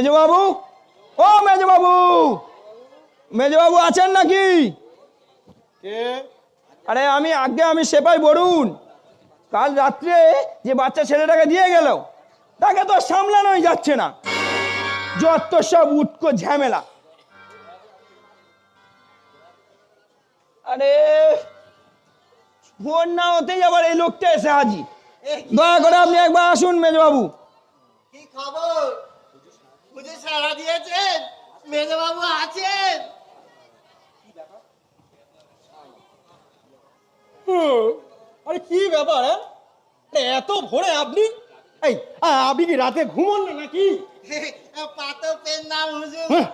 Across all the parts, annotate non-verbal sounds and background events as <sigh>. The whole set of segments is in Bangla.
মেজবাবু? ও মেজবাবু! মেজবাবু আছেন নাকি? আরে আমি আগে আমি সেপাই বরুণ। কাল রাত্রে যে বাচ্চা ছেলেটাকে দিয়ে গেল তাকে তো সামলানোই যাচ্ছে না। যত সব উটকো ঝামেলা। আরে ফোন না হতেই আবার এই লোকটা এসে হাজির। দয়া করে আপনি একবার আসুন মেজবাবু। কি খবর? বুঝে সারা দিয়েছেন মেজবাবু আছেন। আরে কি ব্যাপার হ্যাঁ? এত ভোরে আপনি? এই আপনি কি রাতে ঘুমন না নাকি? পাতকের নাম হুজুর। হ্যাঁ।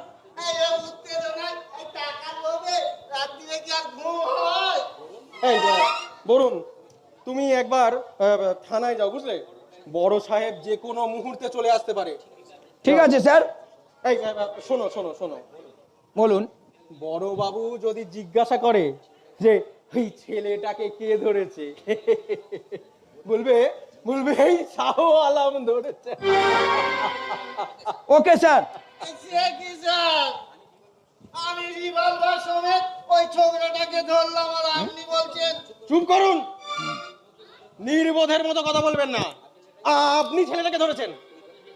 এই হয়? বরুণ তুমি একবার থানায় যাও বুঝলে? বড় সাহেব যে কোনো মুহূর্তে চলে আসতে পারে। ঠিক আছে স্যার। এই শোনো শোনো শোনো। বলুন। বড় বাবু যদি জিজ্ঞাসা করে যে এই ছেলেটাকে কে ধরেছে? বলবে বলবে এই শাহ আলম ধরেছে। Okay sir. সে কি স্যার? আমি রিভলভার সমেত ওই ছোকরাটাকে ধরলাম আর আপনি বলছেন চুপ করুন। নির্বোধের মতো কথা বলবেন না। আপনি ছেলেটাকে ধরেছেন।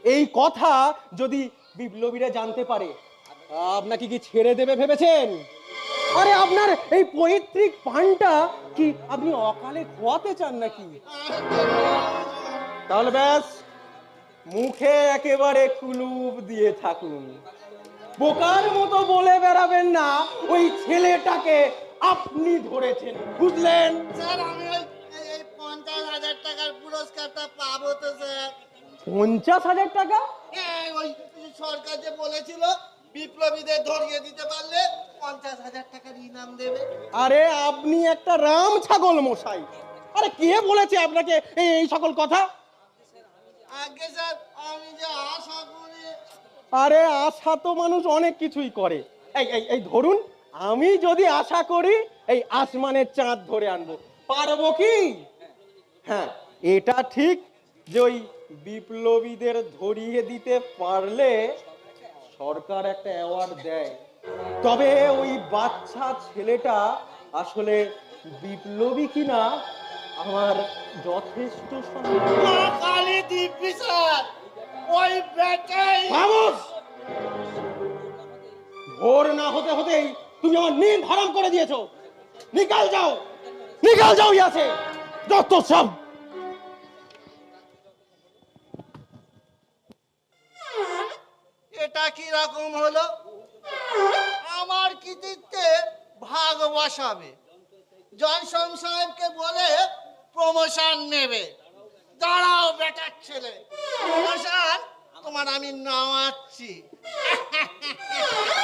এই কথা যদি বিপ্লবীরা জানতে পারে, আপনাকে কি ছেড়ে দেবে ভেবেছেন? আরে আপনার এই পৈতৃক পানটা কি আপনি অকালে খোয়াতে চান নাকি? তাহলে ব্যাস, মুখে একেবারে কুলুপ দিয়ে থাকুন। বোকার মতো বলে বেড়াবেন না, ওই ছেলেটাকে আপনি ধরেছেন, বুঝলেন? স্যার, আমি ওই পঞ্চাশ হাজার টাকার পুরস্কারটা পাবো তো, স্যার। পঞ্চাশ হাজার টাকা? হ্যাঁ, ওই সরকার যে বলেছিল বিপ্লবীদের ধরিয়ে দিতে পারলে পঞ্চাশ হাজার টাকার ইনাম দেবে। আরে আপনি একটা রাম ছাগল মশাই। আরে কে বলেছে আপনাকে এই এই সকল কথা? আগে স্যার আমি যে আশা করি আরে আশা তো মানুষ অনেক কিছুই করে। এই এই এই ধরুন আমি যদি আশা করি এই আসমানের চাঁদ ধরে আনব। পারব কি? হ্যাঁ এটা ঠিক যে ওই বিপ্লবীদের ধরিয়ে দিতে পারলে সরকার একটা অ্যাওয়ার্ড দেয়। তবে ওই বাচ্চা ছেলেটা আসলে বিপ্লবী কিনা আমার যথেষ্ট ওই ভোর না হতে হতেই তুমি আমার নিদ হারাম করে দিয়েছ। নিকাল যাও নিকাল যাও ইয়াসে। যত সব বসাবে জনসন সাহেবকে বলে প্রমোশন নেবে। দাঁড়াও বেটার ছেলে। প্রমোশন তোমার আমি নামাচ্ছি। <laughs>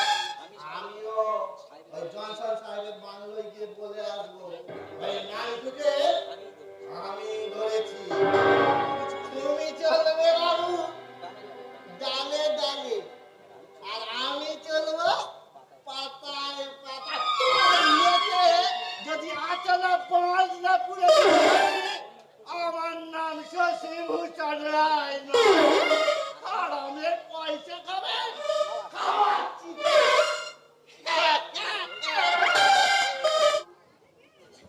পাঁচ না পুরো আমার নাম শশী রায় আর আমি পয়সা খাবে খাওয়াচ্ছি।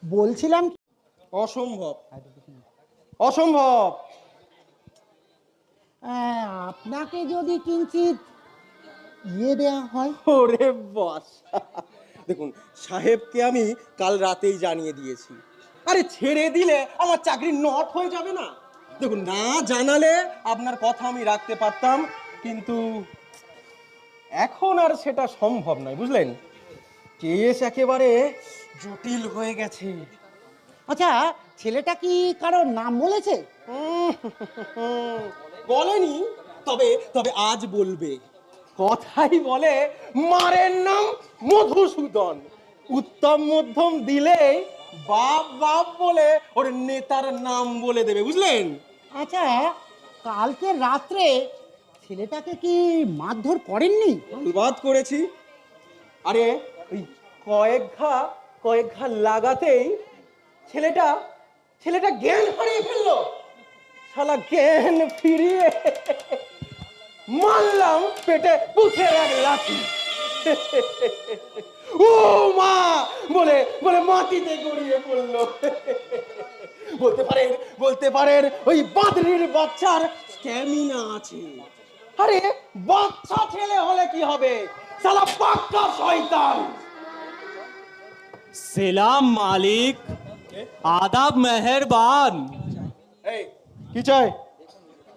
বলছিলাম অসম্ভব। অসম্ভব। আহ, আপনাকে যদি কিঞ্চিত ইয়ে দেওয়া হয়। ওরে বাস। দেখুন সাহেবকে আমি কাল রাতেই জানিয়ে দিয়েছি। আরে ছেড়ে দিলে আমার চাকরি নট হয়ে যাবে না। দেখুন না জানালে আপনার কথা আমি রাখতে পারতাম কিন্তু এখন আর সেটা সম্ভব নয় বুঝলেন? কেস একেবারে জটিল হয়ে গেছে। আচ্ছা ছেলেটা কি কারও নাম বলেছে? বলেনি তবে তবে আজ বলবে। কথাই বলে মারের নাম মধুসূদন। উত্তম মধ্যম দিলেই বাপ বাপ বলে ওর নেতার নাম বলে দেবে বুঝলেন? আচ্ছা কালকে রাত্রে ছেলেটাকে কি মারধর করেননি? বাদ করেছি। আরে ওই কয়েক ঘা কয়েক ঘা লাগাতেই ছেলেটা ছেলেটা জ্ঞান হারিয়ে ফেলল। শালা জ্ঞান ফিরিয়ে মারলাম পেটে পুষে এক লাঠি। ও মা! বলে বলে মাটিতে গড়িয়ে পড়ল। বলতে পারেন বলতে পারেন ওই বাদরির বাচ্চার স্ট্যামিনা আছে। আরে বাচ্চা ছেলে হলে কি হবে? সালা পাক্কা শয়তান। সেলাম মালিক আদাব মেহেরবান। এই। কি চাই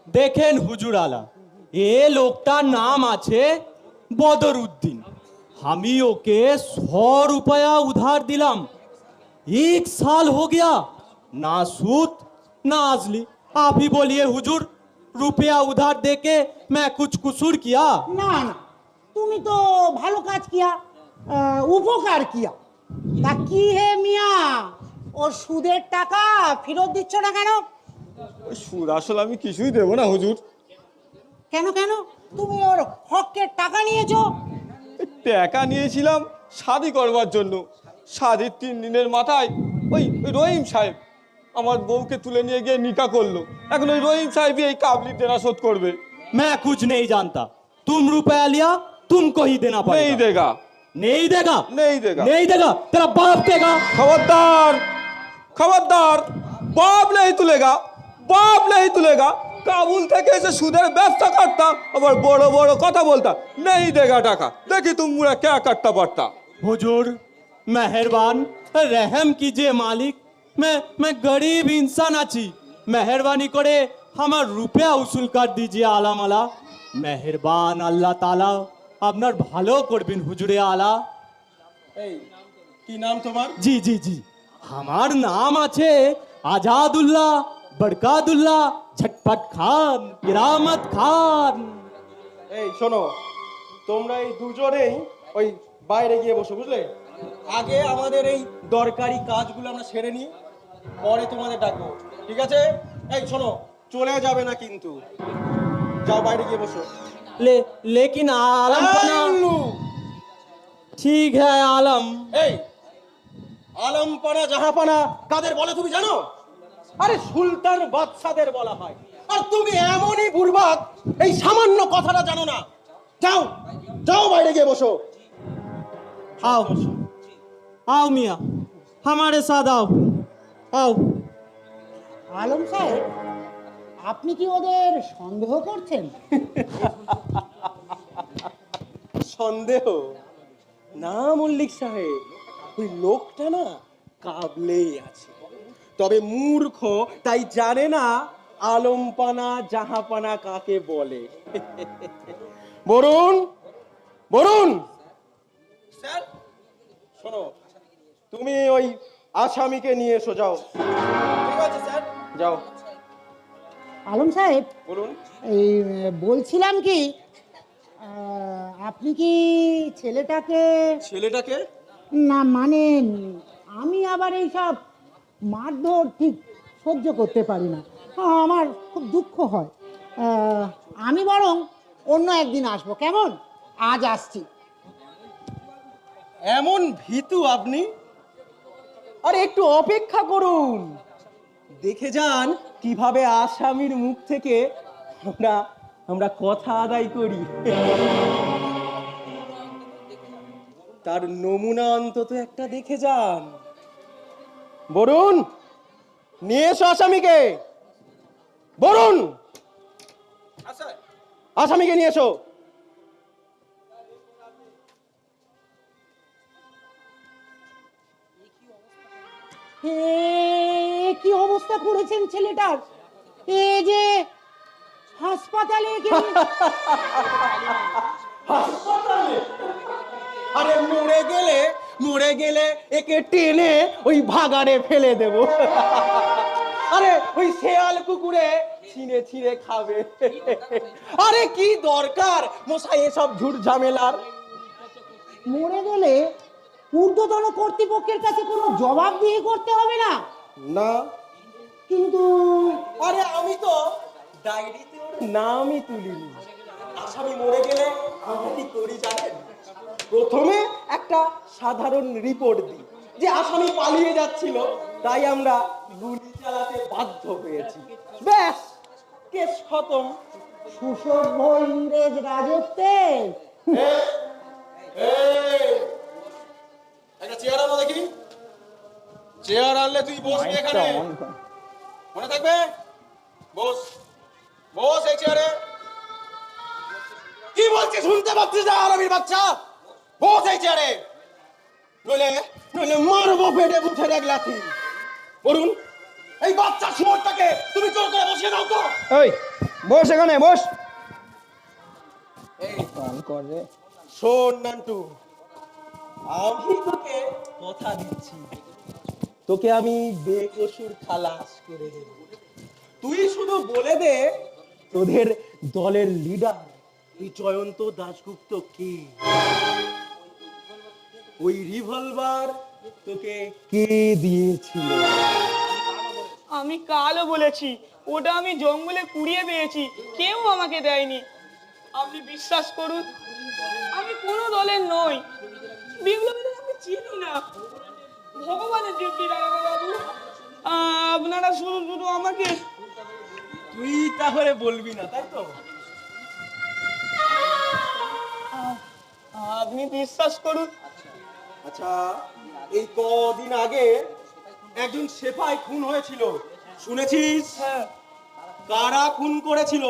দেখেন হুজুর আলা। এ লোকটার নাম আছে বদর উদ্দিন আমি ওকে सौ रुपया उधार दिलाम एक साल हो गया ना सूद ना आजली आप ही बोलिए हुजूर रुपया उधार देके मैं कुछ कुसूर किया না না তুমি তো ভালো কাজ কিয়া আহ, উপকার কিয়া তা কি হে মিয়া ওর সুদের টাকা ফেরত দিচ্ছ না কেন সুদ আসলে আমি কিছুই দেবো না হুজুর কেন কেন তুমি ওর হকের টাকা নিয়েছো টাকা নিয়েছিলাম শাদি করবার জন্য শাদির তিন দিনের মাথায় ওই ওই রহিম সাহেব আমার বউকে তুলে নিয়ে গিয়ে নিকা করলো এখন ওই রহিম সাহেবই এই কাবলি দেনা শোধ করবে मैं कुछ नहीं जानता तुम रुपया लिया तुमको ही देना নেই पड़ेगा দেগা नहीं देगा नहीं देगा। नहीं देगा तेरा बाप देगा খবরদার খবরদার বাপ নেই তুলেগা বাপ নেই তুলেগা কাবুল থেকে এসে সুদের ব্যবসা করতাম আবার বড় বড় কথা বলতাম নেই দেগা টাকা দেখি তুমি মুড়া কে কাটতা পারতা हुजूर मेहरबान रहम कीजिए मालिक मैं मैं गरीब इंसान আছি মেহরবানি করে আমার রুপিয়া উসুল কর দিজিয়ে আলাম আলা মেহরবান আল্লাহ তালা আপনার ভালো করবেন হুজুরে আলা এই কি নাম তোমার জি জি জি আমার নাম আছে আজাদুল্লাহ বরকাদুল্লাহ ঝটপট খান কিরামত খান এই শোনো তোমরা এই দুজনেই ওই বাইরে গিয়ে বসো বুঝলে আগে আমাদের এই দরকারি কাজগুলো আমরা সেরে নিই পরে তোমাদের ডাকবো ঠিক আছে এই শোনো চলে যাবে না কিন্তু যাও বাইরে গিয়ে বসো ले लेकिन आलम এই पना উল্লু! ठीक है आलम এই আলমপানা জাহাপানা কাদের বলে তুমি জানো আরে সুলতান বাদশাদের বলা হয় আর তুমি এমনই বুর্বাক এই সামান্য কথাটা জানো না যাও যাও বাইরে গিয়ে বসো आओ आओ मियाँ हमारे साथ आओ आओ আলম সাহেব আপনি কি ওদের সন্দেহ করছেন সন্দেহ না মল্লিক সাহেব ওই লোকটা না কাবলেই আছে তবে মূর্খ তাই জানে না আলমপানা জাহাপানা কাকে বলে। বরুণ বরুণ। স্যার। শোনো তুমি ওই আসামিকে নিয়ে এসো যাও। ঠিক আছে স্যার। যাও। আলম সাহেব বলুন। এই বলছিলাম কি আপনি কি ছেলেটাকে ছেলেটাকে? না মানে আমি আবার এইসব মারধর ঠিক সহ্য করতে পারি না। আমার খুব দুঃখ হয়। আমি বরং অন্য একদিন আসব। কেমন? আজ আসছি। এমন ভীতু আপনি? আরে, একটু অপেক্ষা করুন। দেখে যান কীভাবে আসামির মুখ থেকে আমরা আমরা কথা আদায় করি। তার নমুনা অন্তত একটা দেখে যান। বরুণ নিয়ে এসো আসামিকে। বরুণ আসামিকে নিয়ে এসো। কি অবস্থা করেছেন ছেলেটার? এ যে হাসপাতালে গেলে আরে মরে গেলে মরে গেলে একে টেনে ওই ভাগাড়ে ফেলে দেব। আরে ওই শেয়াল কুকুরে ছিঁড়ে ছিঁড়ে খাবে। আরে কি দরকার মশাই এসব ঝুট ঝামেলার? মরে গেলে ঊর্ধ্বতন কর্তৃপক্ষের কাছে কোনো জবাবদিহি করতে হবে না? না। কিন্তু আরে আমি তো ডায়েরিতে ওর নামই তুলিনি। আসামি মরে গেলে আমরা কি করি জানেন? প্রথমে একটা সাধারণ রিপোর্ট দিই। যে আসামি পালিয়ে যাচ্ছিল তাই আমরা গুলি চালাতে বাধ্য হয়েছি। ব্যাস কেস খতম। সুসভ্য ইংরেজ রাজত্বে। একটা চেয়ার আনো দেখি। চেয়ার আনলে তুই বসবি এখানে। মনে থাকবে? বস। বস এই চেয়ারে। কি বলছি শুনতে পাচ্ছিস না আরামির বাচ্চা বস এই চেয়ারে। নইলে নইলে মারবো পেটে বুঝে দেখ লাথি বলুন এই বাচ্চা শুয়োরটাকে তুমি জোর করে বসিয়ে দাও তো। এই বস এখানে বস। শোন নান্টু। আমি তোকে কথা দিচ্ছি। তোকে আমি বেকসুর খালাস করে দেব। তুই শুধু বলে দে তোদের দলের লিডার জয়ন্ত দাশগুপ্ত কি? ওই রিভলভার তোকে কে দিয়েছিল? আমি কালও বলেছি ওটা আমি জঙ্গলে কুড়িয়ে পেয়েছি কেউ আমাকে দেয়নি। আপনি বিশ্বাস করুন আমি কোনো দলের নই। বিপ্লবীদের আমি চিনি না। ভগবানের ডিউটি বাবু আপনারা শুধু শুধু আমাকে। তুই তাহলে বলবি না তাই তো? আপনি বিশ্বাস করুন আচ্ছা এই কদিন আগে একজন সেপাই খুন হয়েছিল। শুনেছিস? হ্যাঁ। কারা খুন করেছিল?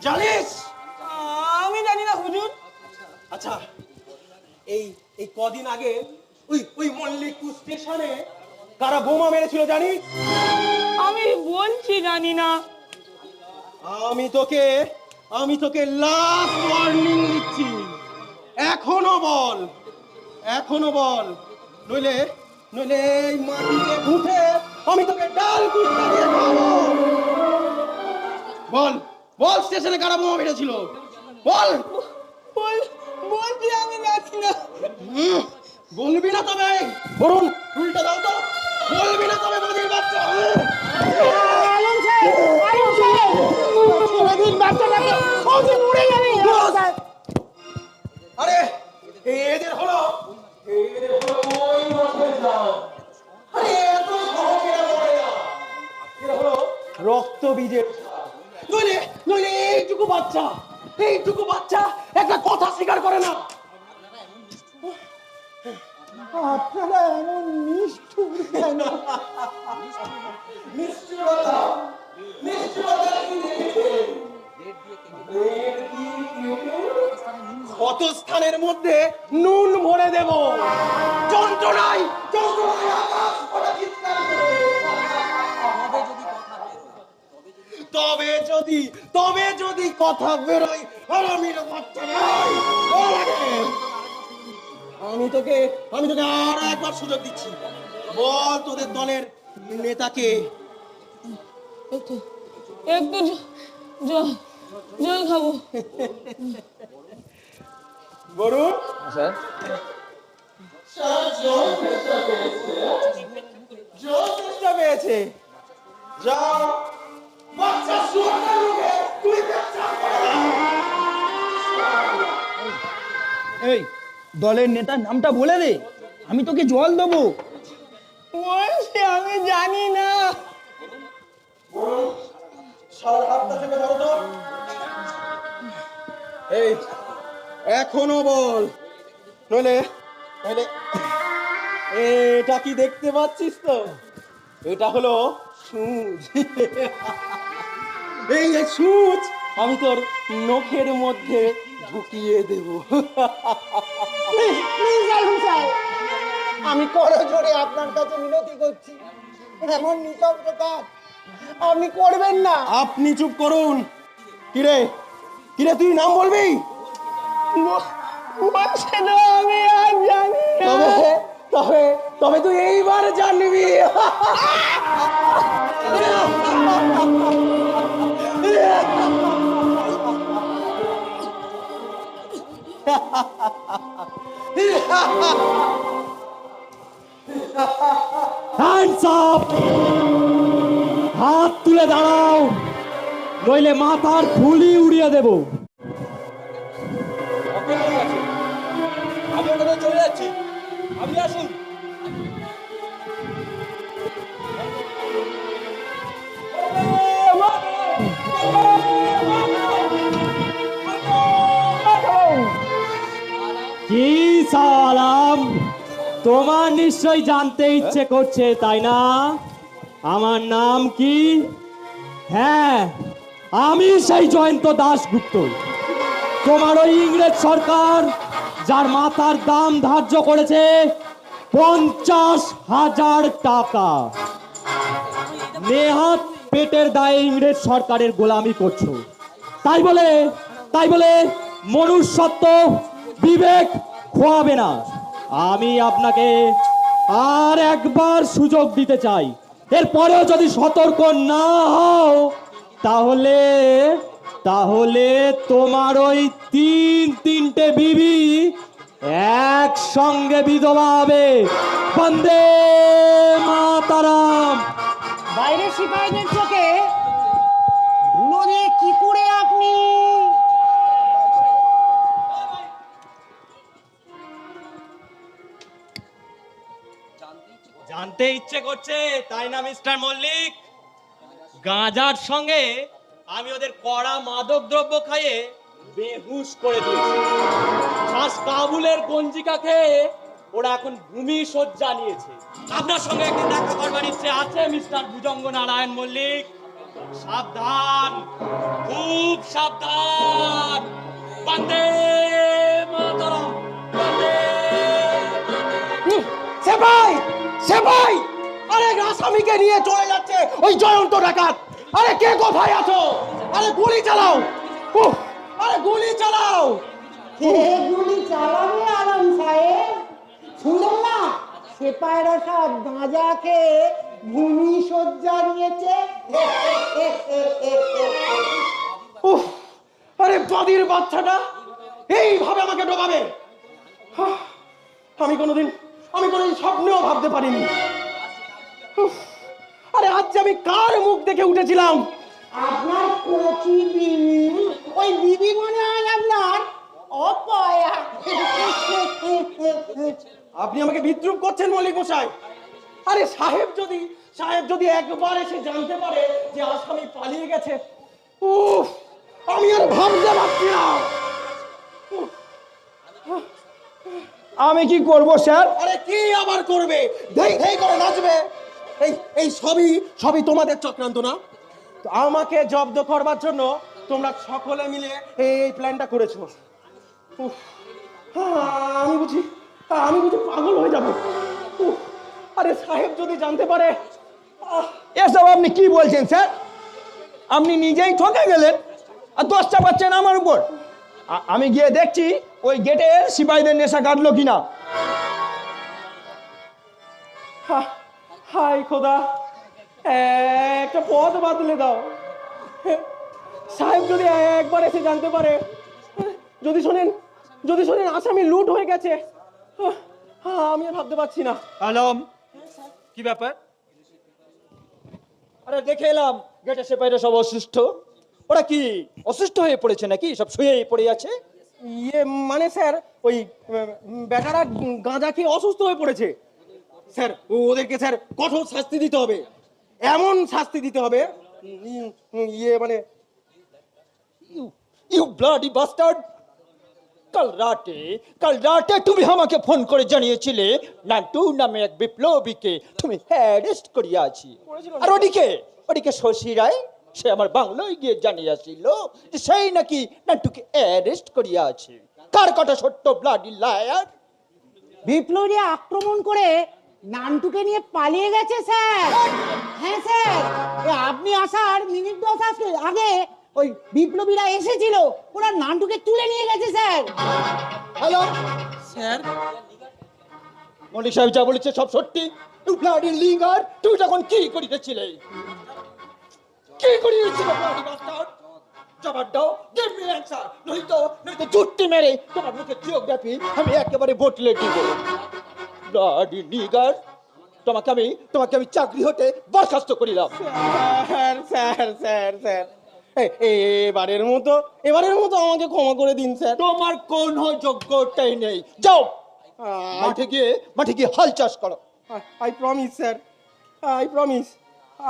জানিস? আমি জানি না হুজুর। আচ্ছা এই এই কদিন আগে ওই ওই মল্লিকপুর স্টেশনে কারা বোমা মেরেছিল জানিস? আমি বলছি জানি না। আমি তোকে আমি তোকে লাস্ট ওয়ার্নিং দিচ্ছি। এখনও বল। এখনও বল। নইলে নইলে এই মাটিতে উঠে আমি তোকে ডাল কুস্তা দিয়ে খাব বল বল স্টেশনে কারা বোমা মেরেছিল। বল। বল বলছি আমি জানি না? বলবি না তবে। বরুণ উল্টা দাও তো। বলবি না তবে বদির বাচ্চা আমি তোকে আর একবার সুযোগ দিচ্ছি। বল তোদের দলের নেতাকে। একটু একটু জল জল খাব। বরুণ? স্যার। চেষ্টা পেয়েছে। বাচ্চা তুই। এই দলের নেতার নামটা বলে দে। আমি তোকে জল দেবো। আমি জানি না। শালার হাতটা থেকে ধরো তো। এই এখনও বল। নইলে নইলে এটা কি দেখতে পাচ্ছিস তো? এটা হলো সুচ। এই যে সুচ আমি তোর নখের মধ্যে ঢুকিয়ে দেব। আমি করো জোরে আপনার কাছে মিনতি করছি। এমন নিঃশব্দ কাজ আপনি করবেন না। আপনি চুপ করুন। কিরে? কিরে তুই নাম বলবি? বলছে আমি আর জানি তবে তবে তবে তুই এইবার জানবি। <laughs> হ্যান্ডস আপ হাত তুলে দাঁড়াও। নইলে মাথার ফুলি উড়িয়ে দেব। আমি চলে যাচ্ছি। আপনি আসুন। তোমার নিশ্চয় জানতে ইচ্ছে করছে, তাই না? আমার নাম কি? হ্যাঁ আমি সেই জয়ন্ত দাশগুপ্ত। তোমার ওই ইংরেজ সরকার, যার মাথার দাম ধার্য করেছে পঞ্চাশ হাজার টাকা। নেহাত পেটের দায়ে ইংরেজ সরকারের গোলামি করছ। তাই বলে তাই বলে মনুষ্যত্ব বিবেক খোয়াবে না। আমি আপনাকে আর একবার সুযোগ দিতে চাই। এরপরেও যদি সতর্ক না হও, তাহলে তাহলে তোমার ওই তিন, তিনটে বিবি একসঙ্গে বিধবা হবে। বন্দে মাতারাম। বাইরে সিপাহীদের চোখে জানতে ইচ্ছে করছে, তাই না, মিস্টার মল্লিক? গাঁজার সঙ্গে আমি ওদের কড়া মাদক দ্রব্য খাইয়ে বেহুশ করে দিয়েছি। শ্বাস কাবুলের গঞ্জিকা খেয়ে ওরা এখন ভূমি শয্যা নিয়েছে। আপনার সঙ্গে একদিন দেখা করবার ইচ্ছে আছে, মিস্টার ভুজঙ্গ নারায়ণ মল্লিক? সাবধান, খুব সাবধান। বন্দে মাতরম, বন্দে সেপাই সেপাই আরে আসামিকে নিয়ে চলে যাচ্ছে ওই জয়ন্ত ডাকাত। আরে কে কোথায় আছো? আরে গুলি চালাও। আরে গুলি চালাও। কে গুলি চালাবে আলম সাহেব। শুনলেন না সেপাইরা সব গাঁজা খেয়ে ভূমি শয্যা নিয়েছে উফ, আরে বাদির বাচ্চাটা এইভাবে আমাকে ডোবাবে। আমি কোনোদিন আমি কোনোদিন স্বপ্নেও ভাবতে পারিনি। আরে আজ আমি কার মুখ দেখে উঠেছিলাম? আপনার কচি বিবি ওই বিবি মনে হয় আপনার অপয়া। আপনি আমাকে বিদ্রুপ করছেন মল্লিক মশাই। আরে সাহেব যদি সাহেব যদি একবার এসে জানতে পারে যে আসামি পালিয়ে গেছে উফ আমি আর ভাবতে পারছি না। আমি কি করব স্যার? আরে কি আবার করবে? ধেই ধেই করে নাচবে। এই এই সবই সবই তোমাদের চক্রান্ত না? তো আমাকে জব্দ করবার জন্য তোমরা সকলে মিলে এই প্ল্যানটা করেছ। উফ, আমি বুঝি আমি বুঝি পাগল হয়ে যাব। আরে সাহেব যদি জানতে পারে এসব আপনি কি বলছেন স্যার? আপনি নিজেই ঠকে গেলেন আর দশটা পাচ্ছেন আমার উপর। আমি গিয়ে দেখছি ওই গেটের সিপাহীদের নেশা কাটলো কিনা। হাই খোদা। একটা পথ বাদলে দাও। সাহেব যদি একবার এসে জানতে পারে যদি শোনেন যদি শোনেন আসামি লুট হয়ে গেছে হ্যাঁ আমি আর ভাবতে পারছি না। আলম কি ব্যাপার? আরে দেখে এলাম গেটের সিপাহীরা সব অসুস্থ। ওরা কি অসুস্থ হয়ে পড়েছে নাকি? সব শুয়ে পড়ে আছে? ইয়ে মানে স্যার ওই বেটারা গাঁজা খেয়ে অসুস্থ হয়ে পড়েছে। স্যার ও- ওদেরকে স্যার কঠোর শাস্তি দিতে হবে। এমন শাস্তি দিতে হবে। ইয়ে মানে ইউ ব্লাডি বাস্টার্ড কাল রাতে কাল রাতে তুমি আমাকে ফোন করে জানিয়েছিলে নান্টু নামে এক বিপ্লবীকে তুমি হ্যারেস্ট করিয়াছি। আর ওদিকে ওদিকে শশী রায় সে আমার বাংলোয় গিয়ে জানিয়েছিল যে সেই নাকি নান্টুকে অ্যারেস্ট করিয়াছে। কার কথা সত্য ব্লাডি লায়ার বিপ্লবী আক্রমণ করে নানটুকে নিয়ে পালিয়ে গেছে স্যার। হ্যাঁ স্যার। আপনি আসার মিনিট দশ আগে আগে ওই বিপ্লবীরা এসেছিল ওরা নানটুকে তুলে নিয়ে গেছে স্যার। Hello sir? মল্লিক সাহেব যা বলেছে সব সত্যি। ব্লাডি লিঙ্গার তুই তখন কি করিতেছিলে? কি করিয়েছিলে জবাব দাও। গিভ মি অ্যানসার নয়তো নয়তো জুট্টি মেরে তোমার মুখে জিওগ্রাফি আমি একেবারে বটলে দিব। ব্লাডি লিঙ্গার তোমাকে আমি তোমাকে আমি চাকরি হতে বরখাস্ত করিলাম। স্যার স্যার স্যার এবারের মতো এবারের মতো আমাকে ক্ষমা করে দিন স্যার। তোমার কোনো যোগ্যতাই নেই। যাও। মাঠে গিয়ে মাঠে গিয়ে হাল চাষ করো। I promise sir. I promise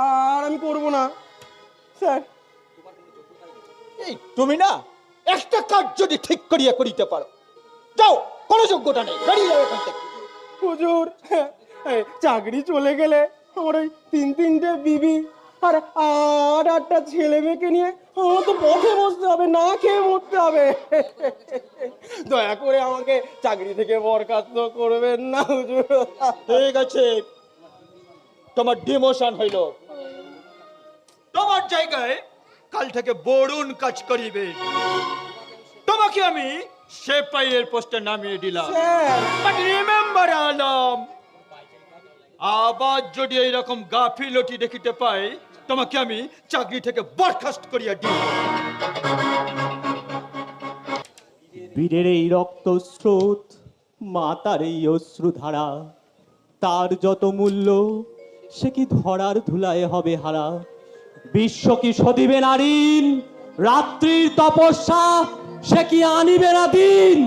আর আমি করব না। স্যার। এই তুমি না একটা কাজ যদি ঠিক করিয়া করিতে পারো যাও কোনো যোগ্যতা নেই বেরিয়ে যাও এখান থেকে। হুজুর চাকরি চলে গেলে আমার ওই তিন তিনটে বিবি আর আর একটা ছেলে মেয়েকে নিয়ে আমার তো পথে বসতে হবে না খেয়ে মরতে হবে। দয়া করে আমাকে চাকরি থেকে বরখাস্ত করবেন না হুজুর। ঠিক আছে তোমার ডিমোশন হইল। তোমার জায়গায় কাল থেকে বরুণ কাজ করিবে। তোমাকে আমি সেপাইয়ের পোস্টে নামিয়ে দিলাম। বাট রিমেম্বার আলম আবার যদি এইরকম গাফিলতি দেখিতে পাই তোমাকে আমি চাকরি থেকে বরখাস্ত করিয়া দিই। বীরের এই রক্ত স্রোত মাতার এই অশ্রুধারা তার যত মূল্য সে কি ধরার ধুলায় হবে হারা? বিশ্ব কি সদিবে নারীন? রাত্রির তপস্যা সে কি আনিবে না দিন?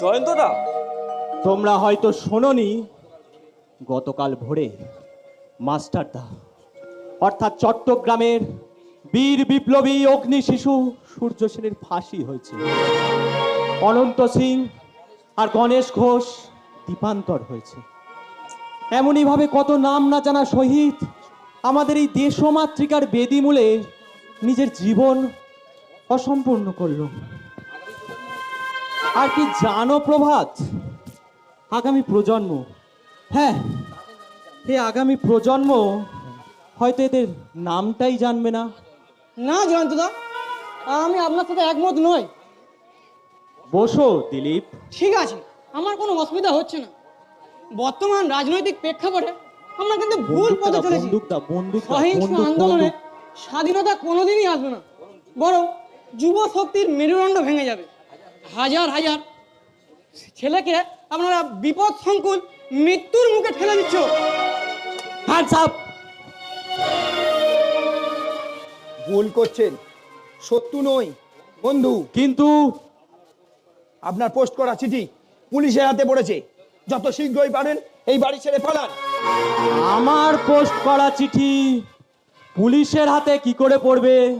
জয়ন্তদা। তোমরা হয়তো শোনোনি গতকাল ভোরে মাস্টারদা অর্থাৎ চট্টগ্রামের বীর বিপ্লবী অগ্নি শিশু সূর্য সেনের ফাঁসি হয়েছে। অনন্ত সিং আর গণেশ ঘোষ দীপান্তর হয়েছে। এমনইভাবে কত নাম না জানা শহীদ আমাদের এই দেশমাতৃকার বেদিমূলে নিজের জীবন অসম্পূর্ণ করল। আর কি জানো প্রভাত? আগামী প্রজন্ম হ্যাঁ এই আগামী প্রজন্ম হয়তো এদের নামটাই জানবে না। না জয়ন্তদা আমি আপনার সাথে একমত নই। বসো দিলীপ। ঠিক আছে আমার কোনো অসুবিধা হচ্ছে না। বর্তমান রাজনৈতিক প্রেক্ষাপটে আমরা কিন্তু ভুল পথে চলেছি। সহিংস আন্দোলনে স্বাধীনতা কোনোদিনই আসবে না। বরং যুব শক্তির মেরুদণ্ড ভেঙে যাবে। হাজার হাজার ছেলেকে আপনারা বিপদ সংকুল মৃত্যুর মুখে ঠেলে দিচ্ছ। ভুল করছেন। সত্যু নই বন্ধু। কিন্তু আপনার পোস্ট করা চিঠি পুলিশের হাতে পড়েছে। যত শীঘ্রই পারেন এই বাড়ি ছেড়ে পালান। আমার পোস্ট করা চিঠি পুলিশের হাতে কি করে পড়বে?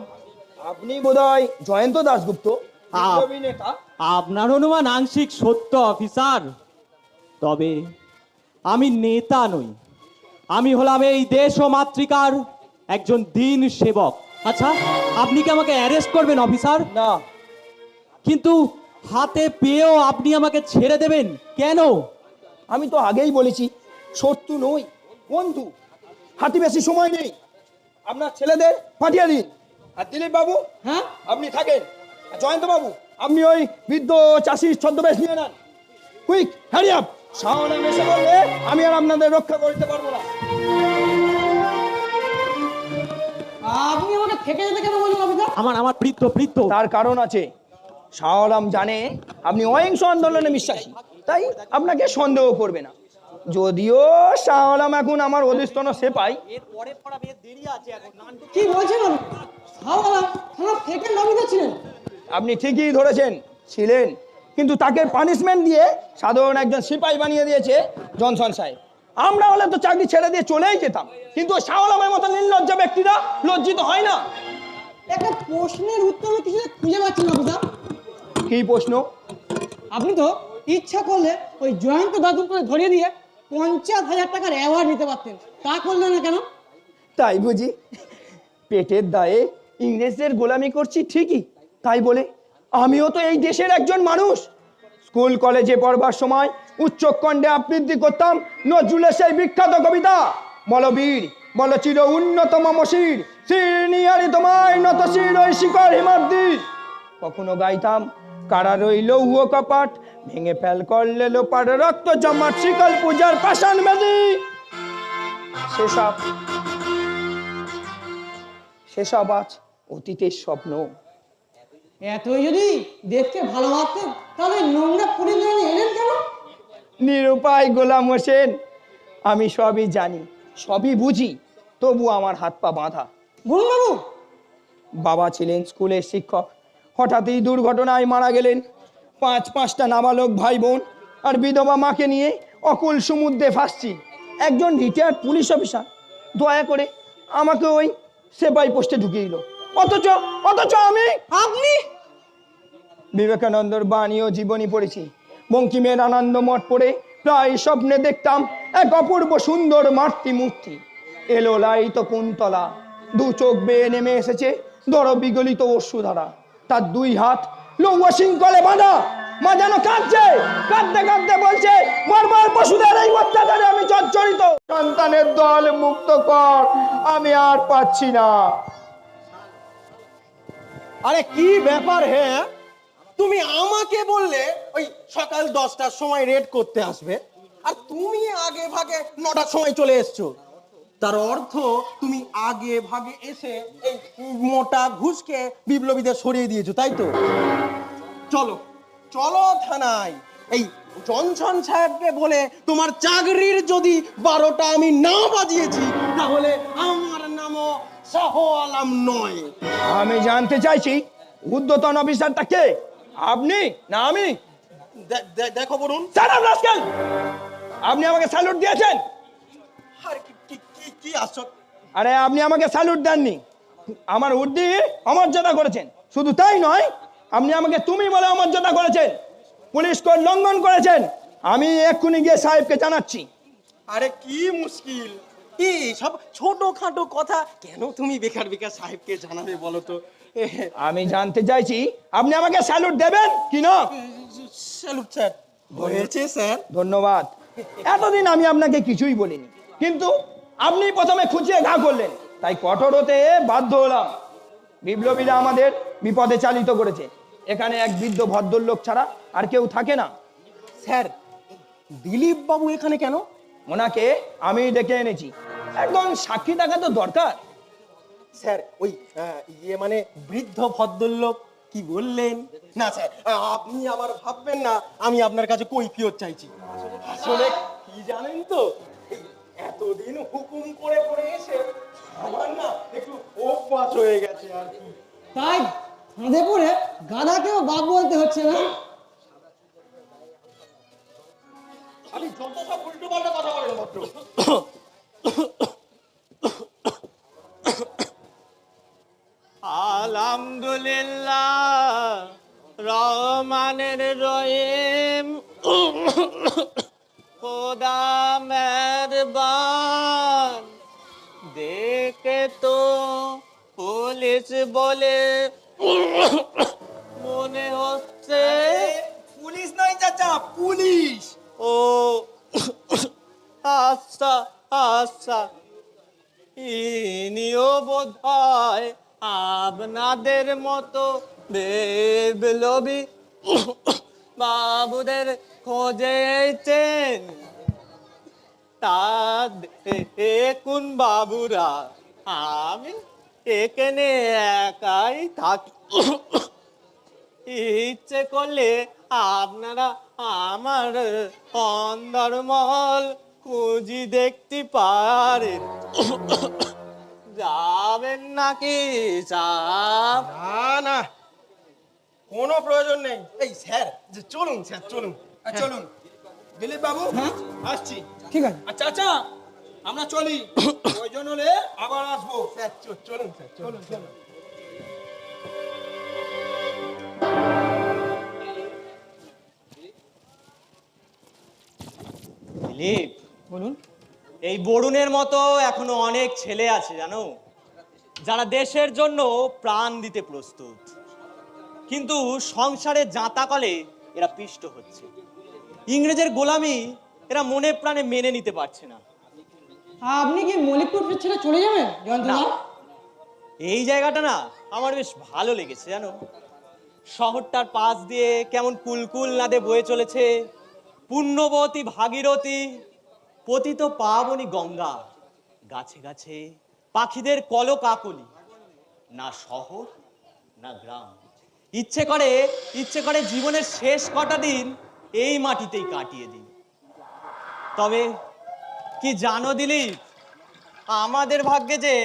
আপনি বোধহয় জয়ন্ত দাশগুপ্ত আপ- বিপ্লবী নেতা আপনার অনুমান আংশিক সত্য অফিসার। তবে আমি নেতা নই। আমি হলাম এই দেশ ও মাতৃকার একজন দিন সেবক। আচ্ছা আপনি কি আমাকে অ্যারেস্ট করবেন অফিসার? না। কিন্তু হাতে পেয়েও আপনি আমাকে ছেড়ে দেবেন কেন? আমি তো আগেই বলেছি শত্রু নই বন্ধু। হাতি বেশি সময় নেই। আপনার ছেলেদের পাঠিয়ে দিন। আর দিলীপ বাবু হ্যাঁ? আপনি থাকেন। জয়ন্ত বাবু আপনি ওই বৃদ্ধ চাষির ছদ্মবেশ নিয়ে নেন। কুইক হ্যারি আপ শাওনে এসে বললে আমি আর আপনাদের রক্ষা করতে পারব না। আপনি আমাকে থেকে যেতে কেন বললেন অফিসার আমার আমার বৃদ্ধ বৃদ্ধ তার কারণ আছে। শাহরাম জানে আপনি অহিংস আন্দোলনে বিশ্বাসী। তাই আপনাকে সন্দেহ করবে না। যদিও শাহরাম এখন আমার অধিষ্ঠন সেপাই কি বলছেন আপনি? ঠিকই ধরেছেন ছিলেন। কিন্তু তাকে পানিশমেন্ট দিয়ে সাধারণ একজন সিপাই বানিয়ে দিয়েছে জনসন সাহেব। আমরা হলে তো চাকরি ছেড়ে দিয়ে চলেই যেতাম। কিন্তু ওই শাহরামের মতো নির্লজ্জ ব্যক্তিরা লজ্জিত হয় না। একটা প্রশ্নের উত্তর কিছু খুঁজে পাচ্ছি না কি প্রশ্ন? আপনি তো ইচ্ছা করলে ওই জয়ন্ত দাদুকে ধরিয়ে দিয়ে পঞ্চাশ হাজার টাকার অ্যাওয়ার্ড নিতে পারতেন। তা করলেন না কেন? তাই বুঝি। পেটের দায়ে ইংরেজদের গোলামি করছি ঠিকই, তাই বলে আমিও তো এই দেশের একজন মানুষ। স্কুল, কলেজে পড়বার সময় উচ্চকণ্ঠে আবৃত্তি করতাম নজরুলের সেই বিখ্যাত কবিতা, বলো বীর, বলো চির উন্নত মমশির শ্রীনিয়ারি তোমায় নত শির ওই শিকর হিমাদ্রি। কখনো গাইতাম কারা রইল লৌহ কপাট? ভেঙে ফেল করলে লোপার রক্ত জমাট শিকল পূজার পাষাণ মেদি সেসব সেসব আজ অতীতের স্বপ্ন। এতই যদি দেখতে ভালোবাসতেন তাহলে নোংরা পরিধানে এলেন কেন? নিরুপায় গোলাম হোসেন আমি সবই জানি সবই বুঝি তবু আমার হাত পা বাঁধা। বলুন বাবু। বাবা ছিলেন স্কুলের শিক্ষক হঠাৎই দুর্ঘটনায় মারা গেলেন পাঁচ পাঁচটা নাবালক ভাই বোন আর বিধবা মাকে নিয়ে অকুল সমুদ্রে ভাসছি। একজন রিটায়ার্ড পুলিশ অফিসার দয়া করে আমাকে ওই সেপাই পোস্টে ঢুকিয়ে দিল। অথচ অথচ আমি আপনি? বিবেকানন্দর বাণী ও জীবনী পড়েছি। বঙ্কিমের আনন্দ মঠ পড়ে প্রায় স্বপ্নে দেখতাম এক অপূর্ব সুন্দর মাতৃ মূর্তি। এলো লাইত কুন্তলা দু চোখ বেয়ে নেমে এসেছে দর বিগলিত অশ্রুধারা। তার দুই হাত লৌহ শৃঙ্খলে বাঁধা। মা যেন কাঁদছে কাঁদতে কাঁদতে বলছে মর্মার পশুদের এই অত্যাচারে আমি জর্জরিত। সন্তানের দল মুক্ত কর আমি আর পাচ্ছি না। আরে কি ব্যাপার হ্যাঁ তুমি আমাকে বললে ওই সকাল দশটার সময় রেড করতে আসবে আর তুমি আগে ভাগে নটার সময় চলে এসছো। তার অর্থ তুমি আগে ভাগে এসে এই মোটা ঘুষকে বিপ্লবীদের সরিয়ে দিয়েছ তাই তো? চলো চলো থানায়। এই জনসন সাহেবকে বলে তোমার চাকরির যদি বারোটা আমি না বাজিয়েছি তাহলে আমার নামও শাহ আলাম নয়। আমি জানতে চাইছি উদ্যতন অফিসারটা কে? আপনি না আমি? দেখো বলুন! আপনি আমাকে স্যালুট দিয়েছেন? আর কি কি আশ্চর্য আরে আপনি আমাকে স্যালুট দেননি। আমার উর্দি অমর্যাদা করেছেন। শুধু তাই নয় আপনি আমাকে তুমি বলে অমর্যাদা করেছেন। পুলিশ কোড লঙ্ঘন করেছেন। আমি এক্ষুনি গিয়ে সাহেবকে জানাচ্ছি। আরে কি মুশকিল। কি সব ছোটখাটো কথা। কেন তুমি বেকার বেকার সাহেবকে জানাবে বলো তো? আমি জানতে চাইছি আপনি আমাকে স্যালুট দেবেন কি না? Salute sir. হয়েছে স্যার। ধন্যবাদ। এতদিন আমি আপনাকে কিছুই বলিনি। কিন্তু আপনি প্রথমে খুঁচিয়ে ঘা করলেন। তাই কঠোর হতে বাধ্য হলাম। বিপ্লবীরা আমাদের বিপদে চালিত করেছে। এখানে এক বৃদ্ধ ভদ্রলোক ছাড়া আর কেউ থাকে না। স্যার দিলীপ বাবু এখানে কেন? ওনাকে আমি ডেকে এনেছি। একদম সাক্ষী থাকা তো দরকার। স্যার ওই ইয়ে মানে বৃদ্ধ ভদ্রলোক কি বললেন? না স্যার আপনি আবার ভাববেন না আমি আপনার কাছে কৈফিয়ত চাইছি। আসলে কি জানেন তো এতদিন হুকুম করে করে এসে আমার না একটু অভ্যাস হয়ে গেছে আর কি। তাই? আপনাদের মতো বাবুদের খোঁজে এসেছেন তা বাবুরা? আমি এখানে একাই থাকি। ইচ্ছে করলে আপনারা আমার অন্দরমহল খুঁজি দেখতে পারেন। যাবেন নাকি চাপ? না না। কোনো প্রয়োজন নেই। এই স্যার যে চলুন স্যার চলুন। চলুন। দিলীপ বাবু আসছি। ঠিক আছে। আচ্ছা আচ্ছা আমরা চলি। প্রয়োজন হলে আবার আসব। স্যার চলুন স্যার চলুন চলুন। দিলীপ। বলুন। এই বরুণের মতো এখনও অনেক ছেলে আছে জানো? যারা দেশের জন্য প্রাণ দিতে প্রস্তুত। কিন্তু সংসারে জাঁতা কলে এরা পিষ্ট হচ্ছে। ইংরেজের গোলামি এরা মনে প্রাণে মেনে নিতে পারছে না। আপনি কি মলিকপুর ছেড়ে চলে যাবেন এই জায়গাটা না আমার বেশ ভালো লেগেছে জানো? শহরটার পাশ দিয়ে কেমন কুলকুল নাদে বয়ে চলেছে পুণ্যবতী ভাগীরথী পতিত পাবনি গঙ্গা। গাছে গাছে পাখিদের কলকাকলি। না শহর, না গ্রাম। ইচ্ছে করে ইচ্ছে করে জীবনের শেষ কটা দিন এই মাটিতেই কাটিয়ে দিই। তবে কি জানো দিলীপ, আমাদের ভাগ্যে যে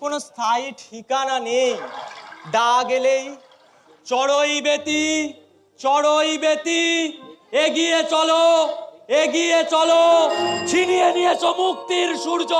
কোনো স্থায়ী ঠিকানা নেই। ডা গেলেই চড়ই বেতি চড়ই বেতি, এগিয়ে চলো। এগিয়ে চলো ছিনিয়ে নিয়েছ মুক্তির সূর্য।